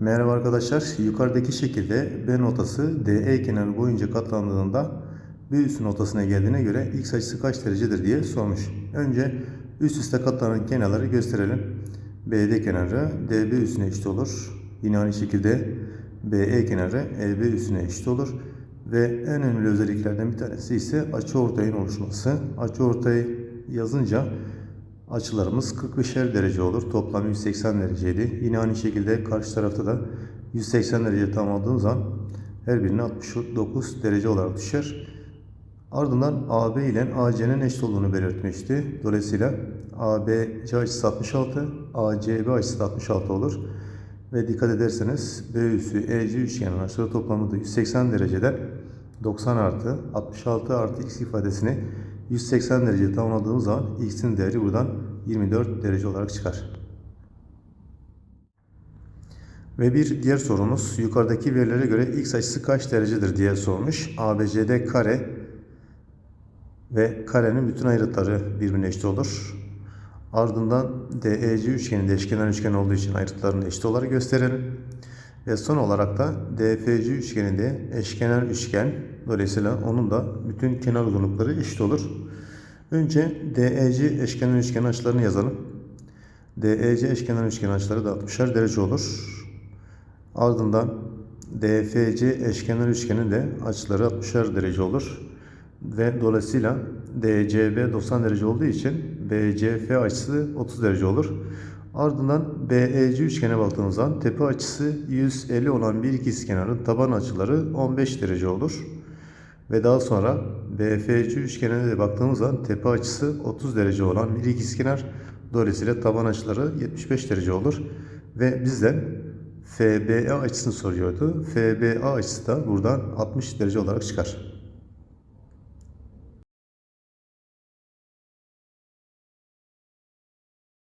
Merhaba arkadaşlar. Yukarıdaki şekilde B notası DE kenarı boyunca katlandığında B üssü notasına geldiğine göre x açısı kaç derecedir diye sormuş. Önce üst üste katlanan kenarları gösterelim. BD kenarı DB üssüne eşit olur. Yine aynı şekilde BE kenarı EB üssüne eşit olur. Ve en önemli özelliklerden bir tanesi ise açı ortayın oluşması. Açı ortayı yazınca Açılarımız 45'er derece olur. Toplam 180 dereceydi. Yine aynı şekilde karşı tarafta da 180 derece tamamladığımız zaman her birine 69 derece olarak düşer. Ardından AB ile AC'nin eşit olduğunu belirtmişti. Dolayısıyla ABC açısı 66, ACB açısı da 66 olur. Ve dikkat ederseniz B üssü EC üçgenin açıları toplamı da 180 dereceden 90 artı 66 artı x ifadesini 180 derece tamamladığımız zaman x'in değeri buradan 24 derece olarak çıkar. Ve bir diğer sorumuz yukarıdaki verilere göre x açısı kaç derecedir diye sormuş. ABCD kare ve karenin bütün ayrıtları birbirine eşit olur. Ardından DEC üçgeninde eşkenar üçgen olduğu için ayrıtlarını eşit olarak gösterelim. Ve son olarak da DFC üçgeninde eşkenar üçgen. Dolayısıyla onun da bütün kenar uzunlukları eşit olur. Önce DEC eşkenar üçgen açılarını yazalım. DEC eşkenar üçgen açıları da 60'er derece olur. Ardından DFC eşkenar üçgenin de açıları 60'er derece olur. Ve dolayısıyla DCB 90 derece olduğu için BCF açısı 30 derece olur. Ardından BEC üçgene baktığımız zaman tepe açısı 150 olan bir ikizkenarın taban açıları 15 derece olur. Ve daha sonra BFC üçgenine de baktığımız zaman tepe açısı 30 derece olan bir ikizkenar. Dolayısıyla taban açıları 75 derece olur. Ve bizden FBA açısını soruyordu. FBA açısı da buradan 60 derece olarak çıkar.